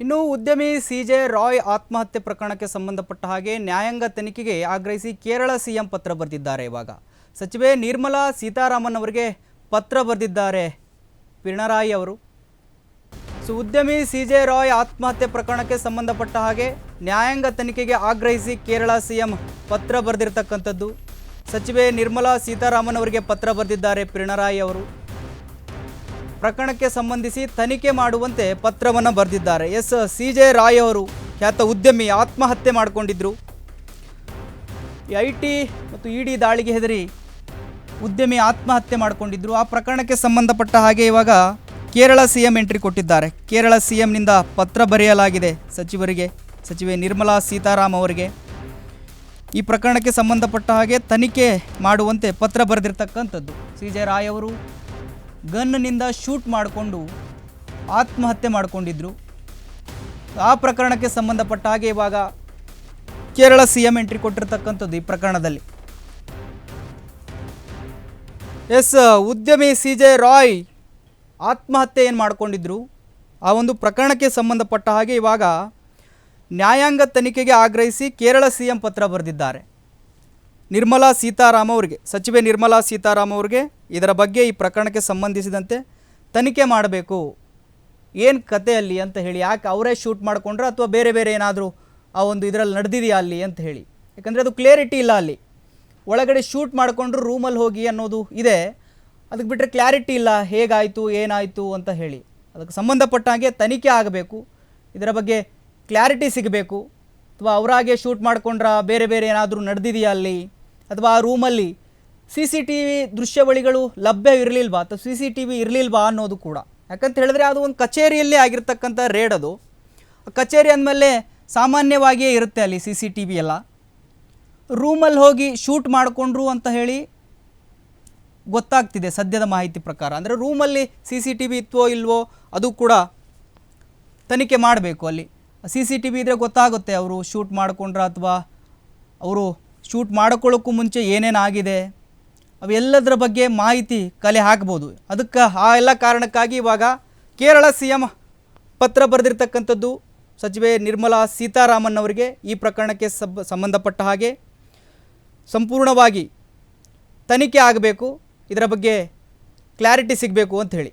ಇನ್ನು ಉದ್ಯಮಿ ಸಿಜೆ ರಾಯ್ ಆತ್ಮಹತ್ಯೆ ಪ್ರಕರಣಕ್ಕೆ ಸಂಬಂಧಪಟ್ಟ ಹಾಗೆ ನ್ಯಾಯಾಂಗ ತನಿಖೆಗೆ ಆಗ್ರಹಿಸಿ ಕೇರಳ ಸಿಎಂ ಪತ್ರ ಬರೆದಿದ್ದಾರೆ ಇವಾಗ. ಸಚಿವೆ ನಿರ್ಮಲಾ ಸೀತಾರಾಮನ್ ಅವರಿಗೆ ಪತ್ರ ಬರೆದಿದ್ದಾರೆ ಪಿಣರಾಯಿ ಅವರು. ಸೊ, ಉದ್ಯಮಿ ಸಿಜೆ ರಾಯ್ ಆತ್ಮಹತ್ಯೆ ಪ್ರಕರಣಕ್ಕೆ ಸಂಬಂಧಪಟ್ಟ ಹಾಗೆ ನ್ಯಾಯಾಂಗ ತನಿಖೆಗೆ ಆಗ್ರಹಿಸಿ ಕೇರಳ ಸಿಎಂ ಪತ್ರ ಬರೆದಿರ್ತಕ್ಕಂಥದ್ದು. ಸಚಿವೆ ನಿರ್ಮಲಾ ಸೀತಾರಾಮನ್ ಅವರಿಗೆ ಪತ್ರ ಬರೆದಿದ್ದಾರೆ ಪಿಣರಾಯಿ ಅವರು. ಪ್ರಕರಣಕ್ಕೆ ಸಂಬಂಧಿಸಿ ತನಿಖೆ ಮಾಡುವಂತೆ ಪತ್ರವನ್ನು ಬರೆದಿದ್ದಾರೆ. ಎಸ್. ಸಿ. ಜೆ. ರಾಯ್ ಅವರು ಖ್ಯಾತ ಉದ್ಯಮಿ ಆತ್ಮಹತ್ಯೆ ಮಾಡಿಕೊಂಡಿದ್ರು. ಐ ಟಿ ಮತ್ತು ಇ ಡಿ ದಾಳಿಗೆ ಹೆದರಿ ಉದ್ಯಮಿ ಆತ್ಮಹತ್ಯೆ ಮಾಡಿಕೊಂಡಿದ್ರು. ಆ ಪ್ರಕರಣಕ್ಕೆ ಸಂಬಂಧಪಟ್ಟ ಹಾಗೆ ಇವಾಗ ಕೇರಳ ಸಿ ಎಂ ಎಂಟ್ರಿ ಕೊಟ್ಟಿದ್ದಾರೆ. ಕೇರಳ ಸಿ ಎಂನಿಂದ ಪತ್ರ ಬರೆಯಲಾಗಿದೆ ಸಚಿವರಿಗೆ, ಸಚಿವೆ ನಿರ್ಮಲಾ ಸೀತಾರಾಮ್ ಅವರಿಗೆ. ಈ ಪ್ರಕರಣಕ್ಕೆ ಸಂಬಂಧಪಟ್ಟ ಹಾಗೆ ತನಿಖೆ ಮಾಡುವಂತೆ ಪತ್ರ ಬರೆದಿರ್ತಕ್ಕಂಥದ್ದು. ಸಿ. ಜೆ. ರಾಯ್ ಅವರು ಗನ್ನಿಂದ ಶೂಟ್ ಮಾಡಿಕೊಂಡು ಆತ್ಮಹತ್ಯೆ ಮಾಡಿಕೊಂಡಿದ್ರು. ಆ ಪ್ರಕರಣಕ್ಕೆ ಸಂಬಂಧಪಟ್ಟ ಹಾಗೆ ಇವಾಗ ಕೇರಳ ಸಿ ಎಂ ಎಂಟ್ರಿ ಕೊಟ್ಟಿರ್ತಕ್ಕಂಥದ್ದು ಈ ಪ್ರಕರಣದಲ್ಲಿ. ಎಸ್, ಉದ್ಯಮಿ ಸಿ ಜೆ ರಾಯ್ ಆತ್ಮಹತ್ಯೆ ಏನು ಮಾಡಿಕೊಂಡಿದ್ರು? ಆ ಒಂದು ಪ್ರಕರಣಕ್ಕೆ ಸಂಬಂಧಪಟ್ಟ ಹಾಗೆ ಇವಾಗ ನ್ಯಾಯಾಂಗ ತನಿಖೆಗೆ ಆಗ್ರಹಿಸಿ ಕೇರಳ ಸಿ ಎಂ ಪತ್ರ ಬರೆದಿದ್ದಾರೆ. ನಿರ್ಮಲಾ ಸೀತಾರಾಮ ಅವರಿಗೆ, ಸಚಿವೆ ನಿರ್ಮಲಾ ಸೀತಾರಾಮ ಅವರಿಗೆ ಇದರ ಬಗ್ಗೆ ಈ ಪ್ರಕರಣಕ್ಕೆ ಸಂಬಂಧಿಸಿದಂತೆ ತನಿಖೆ ಮಾಡಬೇಕು. ಏನು ಕತೆ ಅಲ್ಲಿ ಅಂತ ಹೇಳಿ, ಯಾಕೆ ಅವರೇ ಶೂಟ್ ಮಾಡಿಕೊಂಡ್ರೆ ಅಥವಾ ಬೇರೆ ಬೇರೆ ಏನಾದರೂ ಆ ಒಂದು ಇದರಲ್ಲಿ ನಡೆದಿದೆಯಾ ಅಲ್ಲಿ ಅಂತ ಹೇಳಿ. ಯಾಕಂದರೆ ಅದು ಕ್ಲಿಯರಿಟಿ ಇಲ್ಲ ಅಲ್ಲಿ. ಒಳಗಡೆ ಶೂಟ್ ಮಾಡಿಕೊಂಡ್ರು ರೂಮಲ್ಲಿ ಹೋಗಿ ಅನ್ನೋದು ಇದೆ. ಅದಕ್ಕೆ ಬಿಟ್ಟರೆ ಕ್ಲಾರಿಟಿ ಇಲ್ಲ, ಹೇಗಾಯಿತು, ಏನಾಯಿತು ಅಂತ ಹೇಳಿ. ಅದಕ್ಕೆ ಸಂಬಂಧಪಟ್ಟ ಹಾಗೆ ತನಿಖೆ ಆಗಬೇಕು. ಇದರ ಬಗ್ಗೆ ಕ್ಲಾರಿಟಿ ಸಿಗಬೇಕು. ಅಥವಾ ಅವರಾಗೆ ಶೂಟ್ ಮಾಡ್ಕೊಂಡ್ರ ಬೇರೆ ಬೇರೆ ಏನಾದರೂ ನಡೆದಿದೆಯಾ ಅಲ್ಲಿ? ಅಥವಾ ಆ ರೂಮಲ್ಲಿ ಸಿ ಸಿ ಟಿ ವಿ ದೃಶ್ಯಾವಳಿಗಳು ಲಭ್ಯ ಇರಲಿಲ್ವಾ? ಅಥವಾ ಸಿ ಸಿ ಟಿ ವಿ ಇರಲಿಲ್ವಾ ಅನ್ನೋದು ಕೂಡ? ಯಾಕಂತ ಹೇಳಿದ್ರೆ ಅದು ಒಂದು ಕಚೇರಿಯಲ್ಲೇ ಆಗಿರ್ತಕ್ಕಂಥ ರೇಡ್ ಅದು. ಕಚೇರಿ ಅಂದಮೇಲೆ ಸಾಮಾನ್ಯವಾಗಿಯೇ ಇರುತ್ತೆ ಅಲ್ಲಿ ಸಿ ಸಿ ಟಿ ವಿ ಎಲ್ಲ. ರೂಮಲ್ಲಿ ಹೋಗಿ ಶೂಟ್ ಮಾಡಿಕೊಂಡ್ರು ಅಂತ ಹೇಳಿ ಗೊತ್ತಾಗ್ತಿದೆ ಸದ್ಯದ ಮಾಹಿತಿ ಪ್ರಕಾರ. ಅಂದರೆ ರೂಮಲ್ಲಿ ಸಿ ಸಿ ಟಿ ವಿ ಇತ್ತೋ ಇಲ್ವೋ ಅದು ಕೂಡ ತನಿಖೆ ಮಾಡಬೇಕು ಅಲ್ಲಿ. ಸಿ ಸಿ ಟಿ ವಿ ಇದ್ದರೆ ಗೊತ್ತಾಗುತ್ತೆ ಅವರು ಶೂಟ್ ಮಾಡಿಕೊಂಡ್ರ ಅಥವಾ ಅವರು ಶೂಟ್ ಮಾಡ್ಕೊಳ್ಳೋಕ್ಕೂ ಮುಂಚೆ ಏನೇನಾಗಿದೆ ಅವೆಲ್ಲದರ ಬಗ್ಗೆ ಮಾಹಿತಿ ಕಲೆ ಹಾಕ್ಬೋದು. ಅದಕ್ಕೆ ಆ ಎಲ್ಲ ಕಾರಣಕ್ಕಾಗಿ ಇವಾಗ ಕೇರಳ ಸಿ ಎಂ ಪತ್ರ ಬರೆದಿರ್ತಕ್ಕಂಥದ್ದು ಸಚಿವೆ ನಿರ್ಮಲಾ ಸೀತಾರಾಮನ್ ಅವರಿಗೆ ಈ ಪ್ರಕರಣಕ್ಕೆ ಸಬ್, ಸಂಬಂಧಪಟ್ಟ ಹಾಗೆ ಸಂಪೂರ್ಣವಾಗಿ ತನಿಖೆ ಆಗಬೇಕು. ಇದರ ಬಗ್ಗೆ ಕ್ಲಾರಿಟಿ ಸಿಗಬೇಕು ಅಂತ ಹೇಳಿ.